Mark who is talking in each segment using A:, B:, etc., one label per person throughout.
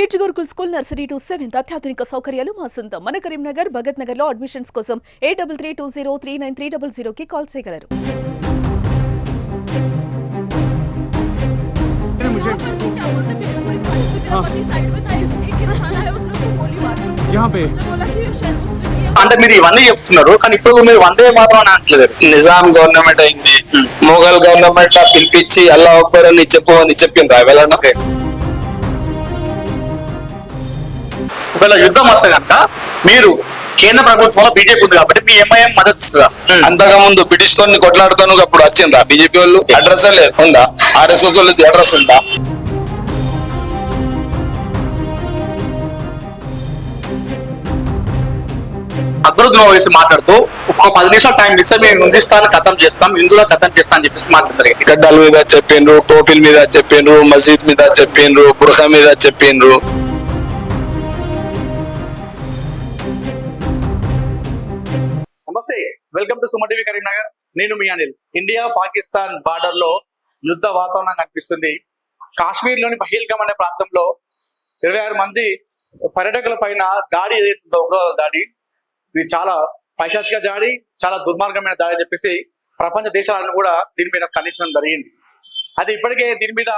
A: Kids Gurukul school nursery to seventh అత్యాధునిక సౌకర్యాలు మా సొంతం. మన కరీంనగర్ భగత్ నగర్లో అడ్మిషన్స్ కోసం eight double three two zero three nine three double జీరోకి కాల్ చేయగలరు.
B: అంటే మీరు ఇవన్నీ చెప్తున్నారు కానీ ఇప్పుడు మీరు వందే మాత్రం అని అంటలేదు
C: నిజాం గవర్నమెంట్ అయింది. Hmm. మొఘల్ గవర్నమెంట్ పిలిపించి అల్లా ఒక్కరని చెప్పు అని చెప్పింది వెళ్ళండి.
B: ఒకవేళ యుద్ధం వస్తే కనుక మీరు కేంద్ర ప్రభుత్వంలో బీజేపీ ఉంది కాబట్టి మీ ఎంఐఎం మద్దతు ఇస్తుందా?
C: అంతగా ముందు బ్రిటిష్ తోని కొట్లాడుతాను అప్పుడు వచ్చిండ్రా బీజేపీ వాళ్ళు? అడ్రస్ ఉందా? ఆర్ఎస్ఎస్ వాళ్ళు అడ్రస్ ఉందా?
B: అభివృద్ధి వేసి మాట్లాడుతూ ఒక పది నిమిషాలు టైం ఇస్తే మేము హిందుస్థాన్ ఖతం చేస్తాం హిందువుల ఖతం చేస్తాం అని చెప్పేసి మాట్లాడతారు
C: గడ్డల మీద చెప్పిండ్రు టోపీల మీద చెప్పిండ్రు మసీద్ మీద చెప్పిండ్రు బురఖా మీద చెప్పిండ్రు
B: సుమటివి కరీంనగర్ నేను మీ అనిల్. ఇండియా పాకిస్తాన్ బార్డర్లో యుద్ధ వాతావరణం కనిపిస్తుంది. కాశ్మీర్లోని పహీల్గమ్ అనే ప్రాంతంలో ఇరవై ఆరు మంది పర్యాటకుల పైన దాడి ఏదైతుందో ఉగ్రవాద దాడి. ఇది చాలా పైశాచిక దాడి చాలా దుర్మార్గమైన దాడి అని చెప్పేసి ప్రపంచ దేశాలను కూడా దీని మీద ఖండించడం జరిగింది. అది ఇప్పటికే దీని మీద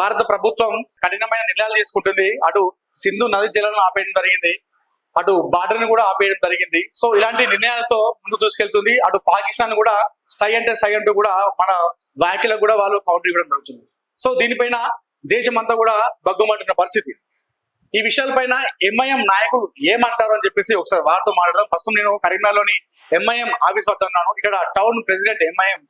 B: భారత ప్రభుత్వం కఠినమైన నిర్ణయాలు తీసుకుంటుంది. అటు సింధు నది జలాలను ఆపేయడం జరిగింది. అటు బార్డర్ని కూడా ఆపేయడం జరిగింది. సో ఇలాంటి నిర్ణయాలతో ముందు తీసుకెళ్తుంది అటు పాకిస్తాన్ కూడా సై అంటే సై అంటూ కూడా మన వ్యాఖ్యలకు కూడా వాళ్ళు కౌంటర్ ఇవ్వడం జరుగుతుంది. సో దీనిపైన దేశం అంతా కూడా బగ్గుమంటున్న పరిస్థితి. ఈ విషయాలపైన ఎంఐఎం నాయకులు ఏమంటారు అని చెప్పేసి ఒకసారి వారితో మాట్లాడదాం. ప్రస్తుతం నేను కరీంనగర్లోని ఎంఐఎం ఆఫీస్ వద్ద ఉన్నాను. ఇక్కడ టౌన్ ప్రెసిడెంట్ ఎంఐఎం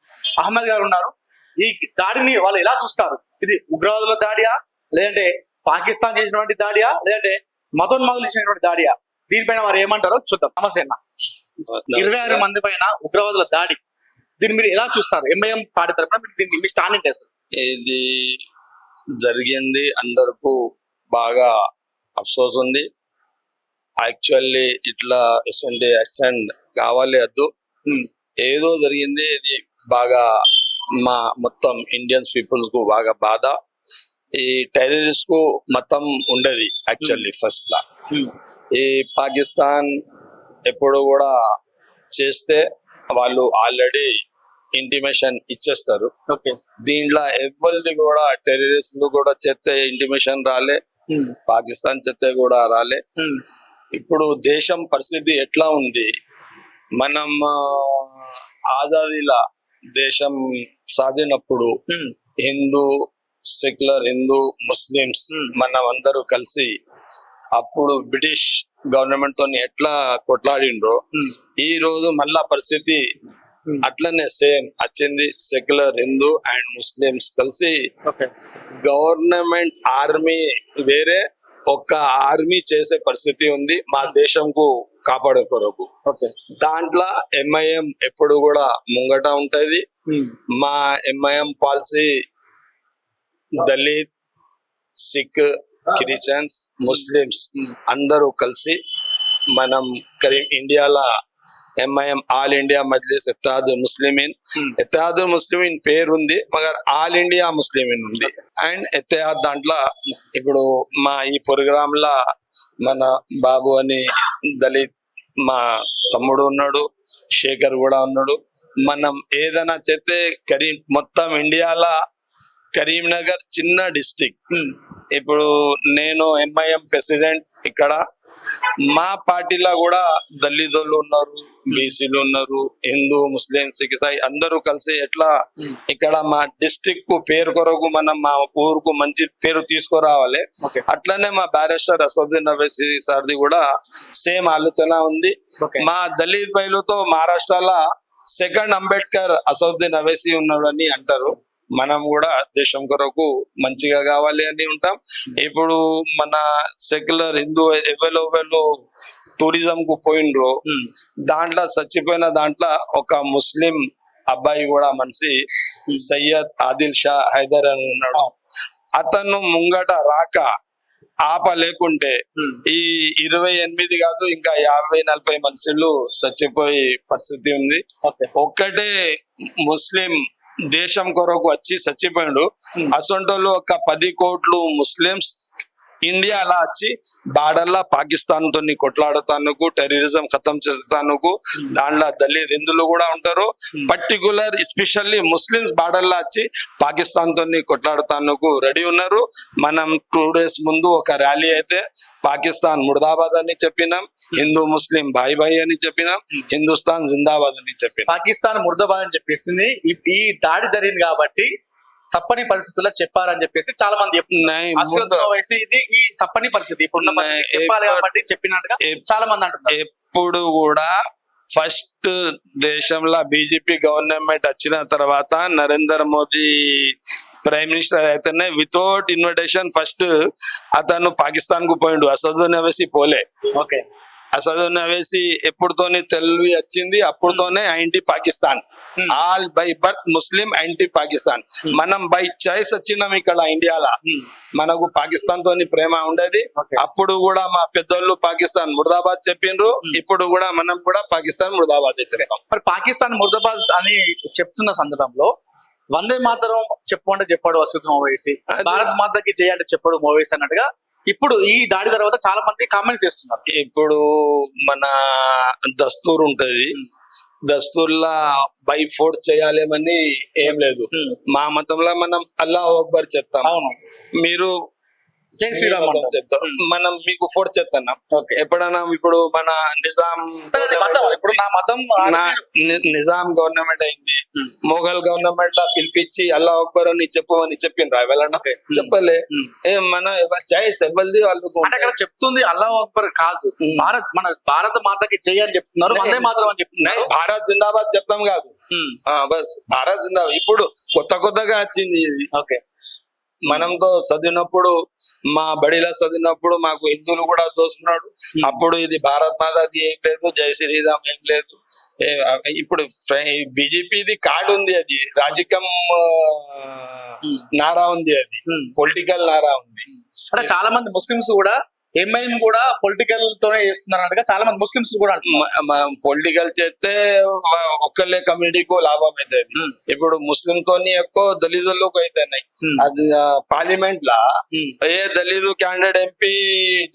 B: అహ్మద్ గారు ఉన్నారు. ఈ దాడిని వాళ్ళు ఎలా చూస్తారు? ఇది ఉగ్రవాదుల దాడియా? లేదంటే పాకిస్తాన్ చేసినటువంటి దాడియా? లేదంటే మతోన్మాదులు చేసినటువంటి దాడియా? దీనిపైన వారు ఏమంటారో చూద్దాం. నమస్తే. అన్న ఇరవై ఆరు మంది పైన ఉగ్రవాదుల దాడి. దీన్ని మీరు ఎలా చూస్తారు? ఎంఐఎం పార్టీ తరపున మీరు దీనికి మీ స్టాండ్ ఏంటి అసలు?
C: ఇది జరిగింది అందరకు బాగా అఫ్సోస్ ఉంది. యాక్చువల్లీ ఇట్లా ఇటువంటి యాక్సిడెంట్ కావాలి వద్దు ఏదో జరిగింది ఇది బాగా మా మొత్తం ఇండియన్స్ పీపుల్స్కు బాగా బాధ. ఈ టెర్రరిస్ట్కు మతం ఉండేది యాక్చువల్లీ ఫస్ట్ లా. ఈ పాకిస్తాన్ ఎప్పుడు కూడా చేస్తే వాళ్ళు ఆల్రెడీ ఇంటిమేషన్ ఇచ్చేస్తారు. దీంట్లో ఎవరిది కూడా టెర్రరిస్టులు కూడా చెత్త ఇంటిమేషన్ రాలే. పాకిస్తాన్ చెత్త కూడా రాలే. ఇప్పుడు దేశం పరిస్థితి ఎట్లా ఉంది? మనం ఆజాదీలా దేశం సాధినప్పుడు Hindu secular Hindu Muslims
B: Hmm.
C: మనం అందరూ కలిసి అప్పుడు బ్రిటిష్ గవర్నమెంట్ తోని ఎట్లా కొట్లాడిండ్రో ఈ రోజు మళ్ళా పరిస్థితి
B: Hmm.
C: అట్లనే సేమ్. వచ్చింది సెక్యులర్ హిందూ అండ్ ముస్లిమ్స్ కలిసి గవర్నమెంట్ ఆర్మీ వేరే ఒక్క ఆర్మీ చేసే పరిస్థితి ఉంది. మా దేశంకు కాపాడే కొరకు దాంట్లో ఎంఐఎం ఎప్పుడు కూడా ముంగట ఉంటది. మా MIM policy Dalit Sikh Christians Muslims
B: Hmm.
C: అందరూ కలిసి మనం కరీం ఇండియాలో MIM all India Majlis Ittehad
B: Muslimeen.
C: Ittehad Muslimeen పేరు ఉంది మగర్ ఆల్ ఇండియా ముస్లిమీన్ ఉంది అండ్ ఎత్తాద్ దాంట్లో ఇప్పుడు మా ఈ ప్రోగ్రామ్ లా మన బాబు అని దళిత్ మా తమ్ముడు ఉన్నాడు శేఖర్ కూడా ఉన్నాడు మనం ఏదైనా చేస్తే కరీం మొత్తం ఇండియాలో కరీంనగర్ చిన్న డిస్టిక్ ఇప్పుడు నేను ఎంఐఎం ప్రెసిడెంట్ ఇక్కడ. మా పార్టీలో కూడా దళితులు ఉన్నారు బీసీలు ఉన్నారు హిందూ ముస్లిం సిక్ ఇసాయి అందరూ కలిసి ఎట్లా ఇక్కడ మా డిస్ట్రిక్ట్కు పేరు కొరకు మనం మా ఊరుకు మంచి పేరు తీసుకురావాలి. అట్లనే మా బ్యారిస్టర్ అసదుద్దీన్ నవేసి సార్ది కూడా సేమ్ ఆలోచన ఉంది. మా దళిత్ బయలుతో మహారాష్ట్రలో సెకండ్ అంబేద్కర్ అసదుద్దీన్ అవేసి ఉన్నాడని అంటారు. మనం కూడా దేశం కొరకు మంచిగా కావాలి అని ఉంటాం. ఇప్పుడు మన సెక్యులర్ హిందూ ఎవరు ఎవరు టూరిజం కు పోయిండ్రు దాంట్లో చచ్చిపోయిన దాంట్లో ఒక ముస్లిం అబ్బాయి కూడా మనిషి సయ్యద్ ఆదిల్ షా హైదర్ అని ఉన్నాడు. అతను ముంగట రాక ఆప లేకుంటే ఈ ఇరవై ఎనిమిది కాదు ఇంకా యాభై నలభై మనుషులు చచ్చిపోయే పరిస్థితి ఉంది. ఒక్కటే ముస్లిం దేశం కొరకు వచ్చి చచ్చిపోయాడు. అసొంటోళ్ళు ఒక పది కోట్లు ముస్లిమ్స్ ఇండియా అలా వచ్చి బార్డర్లా పాకిస్తాన్ తోని కొట్లాడతానుకు టెర్రరిజం ఖతం చేస్తానుకు దాంట్లో దళిత్ హిందువులు కూడా ఉంటారు. పర్టికులర్ ఎస్పెషల్లీ ముస్లిమ్స్ బార్డర్లా వచ్చి పాకిస్తాన్ తోని కొట్లాడతానుకు రెడీ ఉన్నారు. మనం టూ డేస్ ముందు ఒక ర్యాలీ అయితే పాకిస్తాన్ ముర్దాబాద్ అని చెప్పినాం హిందూ ముస్లిం భాయ్ భాయ్ అని చెప్పినాం హిందుస్థాన్ జిందాబాద్ అని చెప్పినాం.
B: పాకిస్తాన్ ముర్దాబాద్ అని చెప్పేసింది. ఈ- ఈ దాడి జరిగింది కాబట్టి తప్పని పరిస్థితుల్లో చెప్పారని చెప్పేసి చాలా మంది చెప్తున్నారు
C: ముర్దా-
B: వయసు ఇది ఈ తప్పని పరిస్థితి. పరిస్థితి చెప్పాలి కాబట్టి చెప్పినట్టుగా చాలా మంది అంటున్నారు.
C: ఎప్పుడు కూడా ఫస్ట్ దేశంలో బీజేపీ గవర్నమెంట్ వచ్చిన తర్వాత నరేంద్ర మోదీ ప్రైమ్ మినిస్టర్ అయితేనే వితౌట్ ఇన్విటేషన్ ఫస్ట్ అతను పాకిస్తాన్కు పోయిండు. అసదుద్దీన్ వేసి పోలే.
B: ఓకే.
C: అసదుద్దీన్ వేసి ఎప్పుడుతోని తెలివి వచ్చింది అప్పుడుతోనే anti Pakistan.
B: Hmm.
C: All by birth Muslim anti Pakistan. మనం బై చాయిస్ వచ్చినాం ఇక్కడ ఇండియాలో. మనకు పాకిస్తాన్ తోని ప్రేమ ఉండేది. అప్పుడు కూడా మా పెద్దోళ్ళు పాకిస్తాన్ ముర్దాబాద్ చెప్పిండ్రు ఇప్పుడు కూడా మనం కూడా పాకిస్తాన్ ముర్దాబాద్ చెప్తాం.
B: మరి పాకిస్తాన్ ముర్దాబాద్ అని చెప్తున్న సందర్భంలో వందే మాతరం చెప్పు అంటే చెప్పాడు వసూత్ ఓవైసీ భారత్ మాతకి చేయంటే చెప్పాడు ఓవైసీ అన్నట్టుగా ఇప్పుడు ఈ దాడి తర్వాత చాలా మంది కామెంట్స్ చేస్తున్నారు.
C: ఇప్పుడు మన దస్తూర్ ఉంటది. దస్తూర్లా బై ఫోర్స్ చేయాలేమని ఏం లేదు. మా మతంలో మనం అల్లా అక్బర్ చెప్తాం మీరు
B: జై శ్రీరామ్.
C: చెప్తాం. మనం మీకు ఫోర్స్ చెప్తున్నాం
B: ఓకే.
C: ఎప్పుడైనా ఇప్పుడు మన నిజాం
B: అది ఇప్పుడు నా మతం
C: నా నిజాం గవర్నమెంట్ అయింది. మొఘల్ గవర్నమెంట్ లా పిలిపించి అల్లా అక్బర్ అని చెప్పు అని చెప్పిండ్రా
B: Okay. Hmm.
C: చెప్పలే. మన చాయిస్ ఎవరిది వాళ్ళకు
B: అంటే అక్కడ చెప్తుంది అల్లా అక్బర్ కాదు. భారత్ మన భారత మాతకి జై అని చెప్తున్నారు వందే మాతరం అని చెప్తున్నారు.
C: భారత్ జిందాబాద్ చెప్తాం కాదు. ఆ, బస్ భారత్ జిందాబాద్. ఇప్పుడు కొత్త కొత్తగా వచ్చింది ఇది.
B: ఓకే.
C: మనంతో చదివినప్పుడు మా బడిలో చదివినప్పుడు మాకు హిందువులు కూడా దోస్తున్నాడు అప్పుడు ఇది భారత్ మాతాది ఏం లేదు జై శ్రీరామ్ ఏం లేదు. ఇప్పుడు బీజేపీది కార్డు ఉంది అది. రాజకీయం ఆ, నారా ఉంది అది.
B: Hmm.
C: పొలిటికల్ నారా ఉంది.
B: అంటే చాలా మంది ముస్లిమ్స్ కూడా ఎంఐఎం కూడా పొలిటికల్ తోనే చేస్తున్నారు అన్నట్టుగా చాలా మంది ముస్లిమ్స్ కూడా అంటున్నారు.
C: పొలిటికల్ చేస్తే ఒక్కళ్ళే కమ్యూనిటీకి లాభం అవుతుంది
B: Hmm.
C: ఇప్పుడు ముస్లిం తోని ఎక్కువ దళితులకు
B: Hmm.
C: అది పార్లమెంట్ లా. ఏ దళితు క్యాండిడేట్ ఎంపీ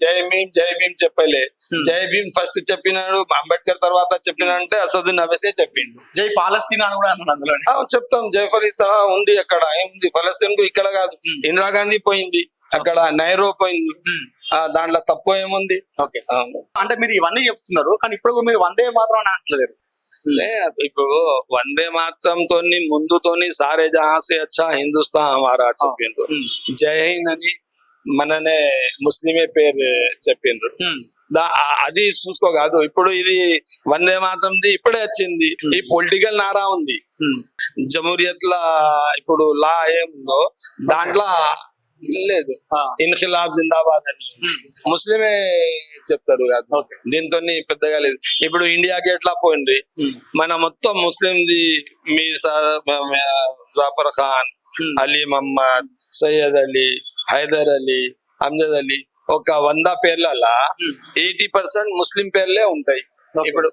C: జై భీమ్ జై భీమ్ చెప్పలే. జై భీమ్ ఫస్ట్ చెప్పినాడు అంబేద్కర్ తర్వాత చెప్పినంటే అసదుద్దీన్ అవేసే చెప్పిండు.
B: జై పాలస్తీనా అని కూడా అన్నాడు అందులో
C: చెప్తాం. జై ఫలిస్తా ఉంది అక్కడ. ఏముంది? ఫలస్తీన్కు ఇక్కడ కాదు. ఇందిరాగాంధీ పోయింది. అక్కడ నైరో పోయింది. దాంట్లో తప్పు ఏముంది?
B: అంటే మీరు ఇవన్నీ చెప్తున్నారు కానీ ఇప్పుడు మీరు వందే మాత్రం అని అంటలేరు.
C: లే, ఇప్పుడు వందే మాత్రంతో ముందుతోని సారే జహాసే అచ్చా హిందుస్థాన్ హమారా చెప్పిండ్రు. జై హింద్ అని మననే ముస్లిమే పేరు చెప్పిండ్రు. అది చూసుకో కాదు ఇప్పుడు ఇది వందే మాత్రంది ఇప్పుడే వచ్చింది. ఈ పొలిటికల్ నారా ఉంది. జమూరియత్ లా ఇప్పుడు లా ఏముందో దాంట్లో లేదు. ఇన్ఖిలాబ్ జిందాబాద్ అని. ముస్లిమే చెప్తారు కాదు. దీంతో పెద్దగా లేదు. ఇప్పుడు ఇండియాకి ఎట్లా పోయింది మన మొత్తం ముస్లింది మీర్ జాఫర్ ఖాన్ అలీ మహమ్మద్ సయ్యద్ అలీ హైదర్ అలీ అమ్జద్ అలీ ఒక వంద పేర్లలో ఎయిటీ పర్సెంట్ ముస్లిం పేర్లే ఉంటాయి. ఇప్పుడు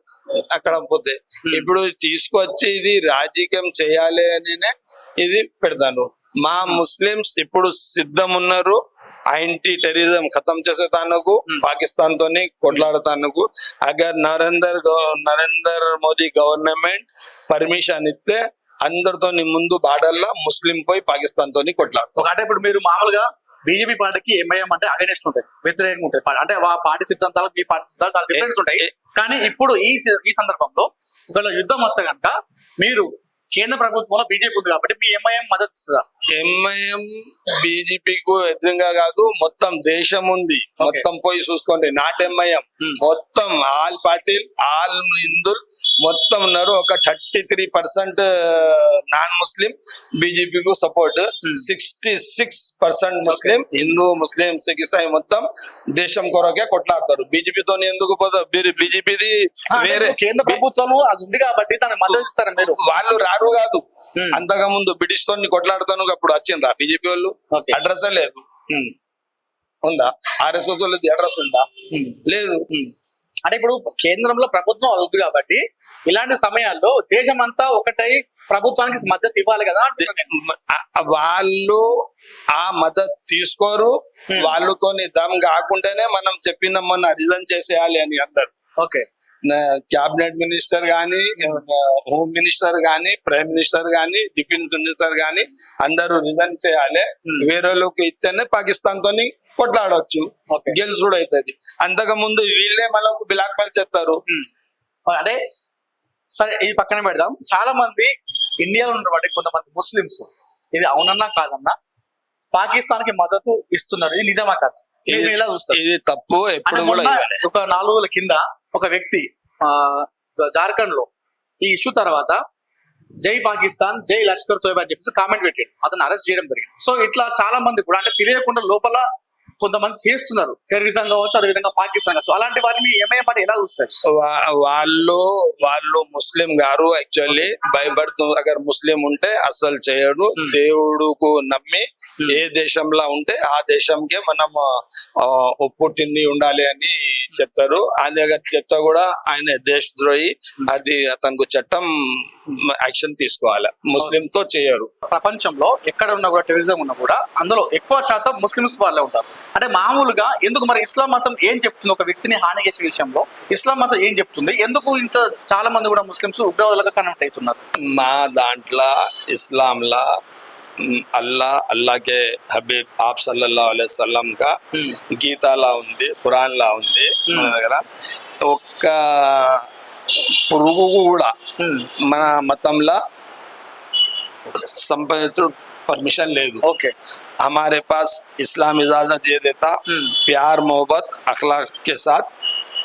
C: అక్కడ పోతే. ఇప్పుడు తీసుకొచ్చి ఇది రాజకీయం చేయాలి అనినే ఇది పెడతాను మా ముస్లిమ్స్ ఇప్పుడు సిద్ధం ఉన్నారు యాంటీ టెర్రరిజం ఖతం చేసేతానుకు
B: Hmm.
C: పాకిస్తాన్ తోని కొట్లాడతానుకు అగర్ నరేందర్ నరేందర్ మోదీ గవర్నమెంట్ పర్మిషన్ ఇస్తే అందరితో ముందు బార్డర్లో ముస్లిం పోయి పాకిస్తాన్ తోని కొట్లాడతాం.
B: ఒక అంటే ఇప్పుడు మీరు మామూలుగా బీజేపీ పార్టీకి ఎంఐఎం అంటే అగేనెస్ట్ ఉంటాయి వ్యతిరేకంగా ఉంటాయి. అంటే ఆ పార్టీ సిద్ధాంతాలు మీ పార్టీ సిద్ధాంతాలు డిఫరెన్స్ ఉంటాయి. కానీ ఇప్పుడు ఈ ఈ సందర్భంలో ఒకవేళ యుద్ధం వస్తే కనుక మీరు కేంద్ర ప్రభుత్వంలో బీజేపీ ఉంది కాబట్టి మీ ఎంఐఎం మద్దతు ఇస్తుందా?
C: ఎంఐఎం బీజేపీకు వ్యతిరేకంగా కాదు మొత్తం దేశం ఉంది మొత్తం పోయి చూసుకోండి నాట్ ఎంఐఎం
B: Hmm.
C: మొత్తం ఆల్ పార్టీలు ఆల్ హిందువులు మొత్తం ఉన్నారు. ఒక thirty three percent non Muslim బీజేపీకు
B: support.
C: Sixty six percent Muslim Hindu Muslim Sikh Isai మొత్తం దేశం కొరకే కొట్లాడతారు. బీజేపీతో ఎందుకు పోతారు బీజేపీది వేరే
B: కేంద్ర ప్రభుత్వం అది ఉంది కాబట్టి దానికి మద్దతు ఇస్తారా మీరు?
C: వాళ్ళు రారు కాదు. అంతగా ముందు బ్రిటిష్ తోని కొట్లాడుతాను అప్పుడు వచ్చిండ్రా బీజేపీ వాళ్ళు. అడ్రస్ లేదు.
B: ఉమ్,
C: ఉందా? ఆర్ఎస్ఎస్ వాళ్ళది అడ్రస్ ఉందా?
B: ఉమ్,
C: లేదు.
B: అంటే ఇప్పుడు కేంద్రంలో ప్రభుత్వం అది ఉంది కాబట్టి ఇలాంటి సమయాల్లో దేశం అంతా ఒకటై ప్రభుత్వానికి మద్దతు ఇవ్వాలి కదా
C: వాళ్ళు ఆ మద్దతు తీసుకోరు.
B: Hmm.
C: వాళ్ళతోని దమ్ కాకుండానే మనం చెప్పిన మొన్న రిజైన్ చేసేయాలి అని అందరు
B: ఓకే.
C: క్యాబినెట్ మినిస్టర్ గాని హోమ్ మినిస్టర్ గాని ప్రైమ్ మినిస్టర్ గాని డిఫెన్స్ మినిస్టర్ గాని అందరూ రిజైన్ చేయాలి.
B: Hmm.
C: వేరే వాళ్ళకి ఇస్తేనే పాకిస్తాన్ తోని కొట్లాడొచ్చు.
B: ఓకే
C: గెలుచుడు అవుతుంది అంతకు ముందు వీళ్ళే మనకు బ్లాక్ మెయిల్ చేస్తారు
B: అంటే సరే ఈ పక్కన పెడదాం. చాలా మంది ఇండియాలో ఉన్నటువంటి కొంతమంది ముస్లిమ్స్. ఇది అవునన్నా కాదన్నా పాకిస్తాన్కి మద్దతు ఇస్తున్నారు. ఇది నిజమా కాదు?
C: ఇది- ఇది తప్పు ఎప్పుడు కూడా.
B: ఒక నాలుగు రోజుల కింద ఒక వ్యక్తి ఆ జార్ఖండ్లో ఈ ఇష్యూ తర్వాత జై పాకిస్తాన్ జై లష్కర్ తోయబా అని చెప్పేసి కామెంట్ పెట్టాడు. అతను అరెస్ట్ చేయడం జరిగింది. సో ఇట్లా చాలా మంది కూడా అంటే తెలియకుండా లోపల కొంతమంది చేస్తున్నారు. టెర్రరిజం కావచ్చు అదేవిధంగా పాకిస్తాన్ కావచ్చు. అలాంటి వారిని ఎంఐఎం పార్టీ ఎలా చూస్తారు?
C: వాళ్ళు వాళ్ళు ముస్లిం గారు యాక్చువల్లీ భయపడుతూ అగర్ ముస్లిం ఉంటే అసలు చేయడు.
B: Hmm.
C: దేవుడుకు నమ్మి
B: Hmm.
C: ఏ దేశంలో ఉంటే ఆ దేశంకే మనం ఆ, పుట్టింది ఉండాలి అని చెప్తారు. ఆయన దగ్గర చెప్తా కూడా ఆయన దేశద్రోహి. అది అతనికి చట్టం యాక్షన్ తీసుకోవాలి. ముస్లిం తో చేయరు.
B: ప్రపంచంలో ఎక్కడ ఉన్నా కూడా టెర్రరిజం ఉన్నా కూడా అందులో ఎక్కువ శాతం ముస్లిమ్స్ వాళ్ళే ఉంటారు. అంటే మామూలుగా ఎందుకు మరి ఇస్లాం మతం ఏం చెప్తుంది? ఒక వ్యక్తిని హాని చేసే విషయంలో ఇస్లాం మతం ఏం చెప్తుంది? ఎందుకు ఇంత చాలా మంది కూడా ముస్లిమ్స్ ఉగ్రవాదులుగా కనెక్ట్ అవుతున్నారు?
C: మా దాంట్లో ఇస్లాంలా అల్లా అల్లా के హబీబ్ ఆప్ సల్లల్లాహు అలైహి వసల్లం కా గీతాలా ఉంది ఖురాన్ లా ఉంది మన దగ్గర. ఒక్క పురుగు కూడా మన మతంలో సంపాదించడం పర్మిషన్ లేదు.
B: ఓకే.
C: हमारे पास इस्लाम इजाज़त ये देता प्यार मोहब्बत अखलाक के साथ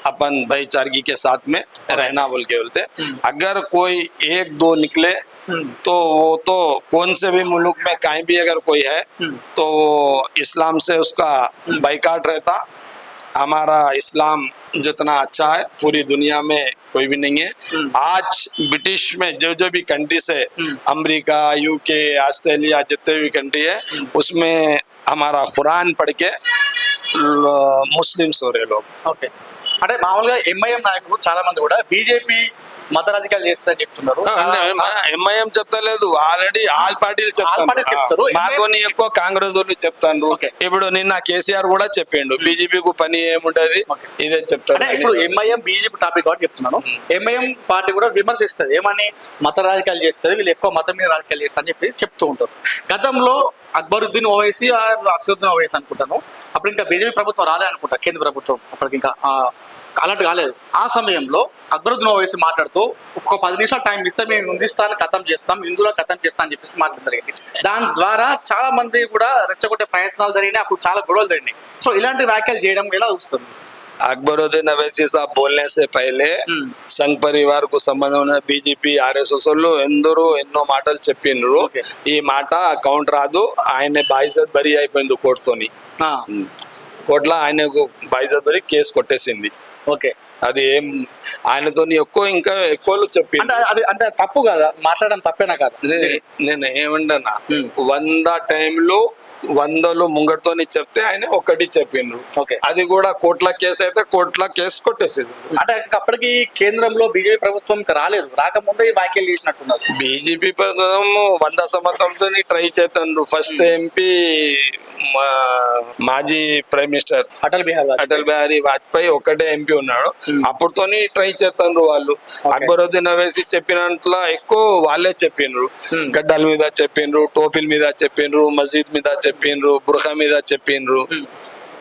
C: अपन भाईचारगी के साथ में रहना बोल के बोलते। अगर कोई एक दो निकले तो वो तो कौन से भी मुल्क में कहीं भी अगर कोई है तो इस्लाम से उसका बाइकाट रहता। हमारा इस्लाम जितना अच्छा है पूरी दुनिया में कोई भी नहीं है आज ब्रिटिश में जो जो भी कंट्री से अमेरिका यूके ऑस्ट्रेलिया जितने भी कंट्री है उसमें हमारा कुरान पढ़ के ल- मुस्लिम्स हो रहे लोग
B: ఓకే అంటే మామూలుగా ఎంఐఎం నాయకులు చాలా మంది కూడా బీజేపీ మత రాజకీయాలు చేస్తారని చెప్తున్నారు.
C: ఎంఐఎం చెప్తలేదు. ఆల్రెడీ ఆల్ పార్టీలు
B: చెప్తారు.
C: మాతోని ఎక్కువ కాంగ్రెస్ వాళ్ళు చెప్తాను. ఇప్పుడు నిన్న కేసీఆర్ కూడా చెప్పిండు. బీజేపీకు పని ఏముంటది. ఇదే చెప్తారు.
B: అంటే ఇప్పుడు ఎంఐఎం బీజేపీ టాపిక్ కాబట్టి చెప్తున్నాను. ఎంఐఎం పార్టీ కూడా విమర్శిస్తుంది. ఏమని? మత రాజకీయాలు చేస్తుంది. వీళ్ళు ఎక్కువ మతం మీద రాజకీయాలు చేస్తారు అని చెప్పి చెప్తూ ఉంటారు. గతంలో అక్బరుద్దీన్ ఓవైసీ అసదుద్దీన్ ఓవైసీ అనుకుంటాను. అప్పుడు ఇంకా బీజేపీ ప్రభుత్వం రాలే అనుకుంటా. కేంద్ర ప్రభుత్వం అప్పటికి ఇంకా అలర్ట్ కాలేదు. ఆ సమయంలో అక్బరుద్దీన్ ఓవైసీ మాట్లాడుతూ ఒక పది నిమిషాలు టైం ఇస్తే మేము హిందుస్థాన్ ఖతం చేస్తాం హిందువులో ఖతం చేస్తాం అని చెప్పేసి మాట్లాడడం జరిగింది. దాని ద్వారా చాలా మంది కూడా రెచ్చగొట్టే ప్రయత్నాలు జరిగినాయి అప్పుడు చాలా గొడవలు జరిగినాయి. సో ఇలాంటి వ్యాఖ్యలు చేయడం ఎలా చూస్తుంది
C: అక్బరుద్దీన్ అవేసీ సాబ్ పहले
B: Hmm.
C: సంఘ్ పరివార్కు సంబంధమైన బీజేపీ ఆర్ఎస్ఎస్ వాళ్ళు ఎందరో ఎన్నో మాటలు చెప్పిండ్రు. ఈ మాట కౌంట్ రాదు ఆయన బాయిజత్ బరి అయిపోయింది కోర్టుతోని. కోర్టులో ఆయనకు బాయిజత్ బరి కేసు కొట్టేసింది.
B: ఓకే.
C: అది ఏం ఆయనతోని ఎక్కువ ఇంకా ఎక్కువ చెప్పిండు.
B: అంటే అది అంటే తప్పు కదా? మాట్లాడడం తప్పేనా కాదు?
C: నేను ఏమంటున్నా
B: Hmm.
C: వంద టైంలో వందలు ముంగటితోని చెప్తే ఆయన ఒకటి చెప్పిండ్రు.
B: ఓకే.
C: అది కూడా కోట్ల కేసు అయితే కోట్ల కేసు కొట్టేసిండ్రు.
B: అంటే అప్పటికి కేంద్రంలో బీజేపీ ప్రభుత్వం రాలేదు. రాకముందే వ్యాఖ్యలు చేసినట్టున్నారు.
C: బీజేపీ పథకం వంద సంవత్సరాలతో ట్రై చేస్తాను ఫస్ట్ ఎంపీ మాజీ ప్రైమ్ మినిస్టర్
B: అటల్ బిహార్.
C: అటల్ బిహారీ వాజ్పేయి ఒక్కటే ఎంపీ ఉన్నాడు.
B: Hmm.
C: అప్పుడుతోని ట్రై చేస్తాను వాళ్ళు. అక్బరుద్దీన్ అవేసి చెప్పినంతలో ఎక్కువ వాళ్ళే చెప్పిండ్రు
B: Hmm.
C: గడ్డల మీద చెప్పిండ్రు టోపీల మీద చెప్పిండ్రు మసీద్ మీద చెప్పిండ్రు బురఖా మీద చెప్పిండ్రు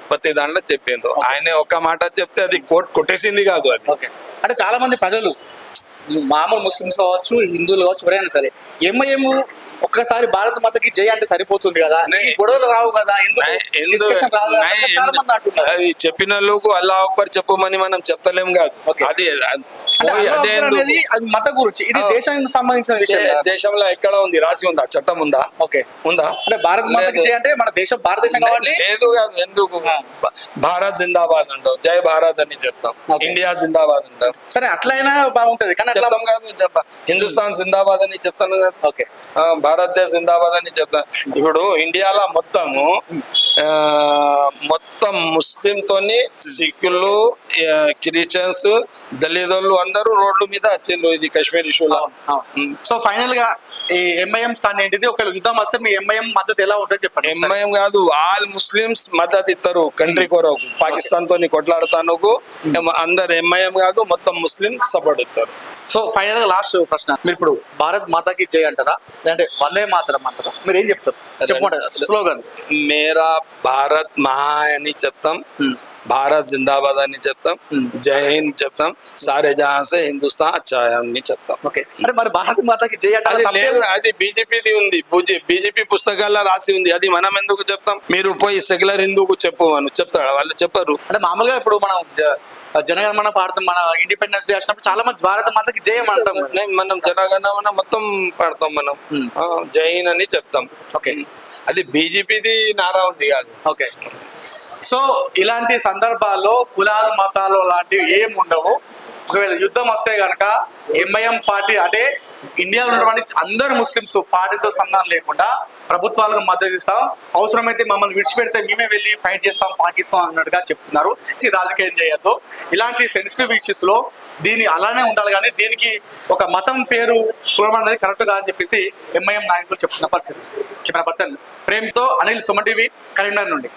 C: ప్రతి దాంట్లో చెప్పిండ్రు. ఆయన ఒక్క మాట చెప్తే అది కోట్ కొట్టేసింది కాదు అది.
B: అంటే చాలా మంది ప్రజలు మామూలు ముస్లిమ్స్ కావచ్చు హిందువులు కావచ్చు ఎవరైనా సరే ఎంఐఎం ఒక్కసారి భారత మాతకి జై అంటే సరిపోతుంది కదా? గొడవలు రావు కదా?
C: అది చెప్పిన వాళ్ళకు అల్లా అక్బర్ చెప్పమని మనం చెప్తలేం కాదు. అది అదే
B: అది మత గురించి. ఇది. దేశానికి సంబంధించిన విషయం.
C: దేశంలో ఎక్కడ ఉంది? రాసి ఉందా? చట్టం ఉందా?
B: ఓకే.
C: ఉందా?
B: అంటే భారత్ మాతకి. జై అంటే మన దేశం భారతదేశం కాబట్టి
C: లేదు కాదు. ఎందుకు? భారత్ జిందాబాద్ అంటాం జై భారత్ అని చెప్తాం. ఇండియా జిందాబాద్ అంటాం
B: సరే అట్లయినా బాగుంటది. కానీ
C: చెప్తాం కాదు. హిందుస్థాన్ జిందాబాద్ అని చెప్తాను కదా.
B: ఓకే.
C: భారతదేశ జిందాబాద్ అని చెప్తాను ఇప్పుడు ఇండియాలో మొత్తము మొత్తం ముస్లిం తోని సిక్కులు క్రిస్టియన్స్ దళితులు అందరూ రోడ్ల మీద వచ్చిండ్రు ఇది కాశ్మీర్ ఇష్యూలో.
B: సో ఫైనల్గా ఈ ఎంఐఎం స్టాండ్ ఏంటిది? ఒక యుద్ధం వస్తే మీ ఎంఐఎం మద్దతు ఎలా ఉంటుందో చెప్పండి.
C: ఎంఐఎం కాదు ఆల్ ముస్లిమ్స్ మద్దతు ఇస్తారు కంట్రీ కొరకు. పాకిస్తాన్ తోని కొట్లాడతానుకు అందరు ఎంఐఎం కాదు మొత్తం ముస్లిం సపోర్ట్ ఇస్తారు.
B: సో ఫైనల్గా లాస్ట్ ప్రశ్న. మీరు ఇప్పుడు భారత్ మాతాకి జై అంటారా? లేదంటే వందే మాతరం అంటారా? మీరు ఏం చెప్తారు? చెప్పండి స్లోగన్
C: మేరా భారత్ మహా అని చెప్తాం. భారత్ జిందాబాద్ అని చెప్తాం. జై హింద్ చెప్తాం. సారే జహాన్ సే హిందుస్థాన్ అచ్చా అని చెప్తాం.
B: ఓకే. అంటే మరి భారత్ మాతాకి జై
C: లేదు అది బీజేపీది ఉంది. బీజేపీ పుస్తకాల్లో రాసి ఉంది. అది మనం ఎందుకు చెప్తాం? మీరు పోయి సెక్యులర్ హిందూకు చెప్పు అని చెప్తాడు వాళ్ళు చెప్పరు.
B: అంటే మామూలుగా ఇప్పుడు మనం జనగణమన పాడతాం. మన ఇండిపెండెన్స్ డే వచ్చినప్పుడు చాలా మంది భారత మాతకి జై అని అంటాం.
C: మనం జనగణమన మొత్తం పాడతాం మనం. ఆ, జై హింద్ అని చెప్తాం.
B: ఓకే.
C: అది బీజేపీది నారా ఉంది కాదు.
B: ఓకే. సో ఇలాంటి సందర్భాల్లో కులాలు మతాలు లాంటివి ఏం ఉండవు ఒకవేళ యుద్ధం వస్తే గనక ఎంఐఎం పార్టీ అంటే ఇండియాలో ఉన్నటువంటి అందరు ముస్లిమ్స్ పార్టీతో సంబంధం లేకుండా ప్రభుత్వాలకు మద్దతు ఇస్తాం. అవసరమైతే మమ్మల్ని విడిచిపెడితే మేమే వెళ్ళి ఫైట్ చేస్తాం పాకిస్తాన్ అన్నట్టుగా చెప్తున్నారు. ఇది రాజకీయం చేయొద్దు. ఇలాంటి సెన్సిటివ్ ఇష్యూస్లో దీన్ని అలానే ఉండాలి కానీ దీనికి ఒక మతం పేరు చూడడం అనేది కరెక్ట్ కాదని చెప్పేసి ఎంఐఎం నాయకులు చెప్తున్న పరిస్థితి చెప్పిన పర్సన్ ప్రేమ్తో అనిల్ సుమన్ టీవీ కరీంనగర్ నుండి.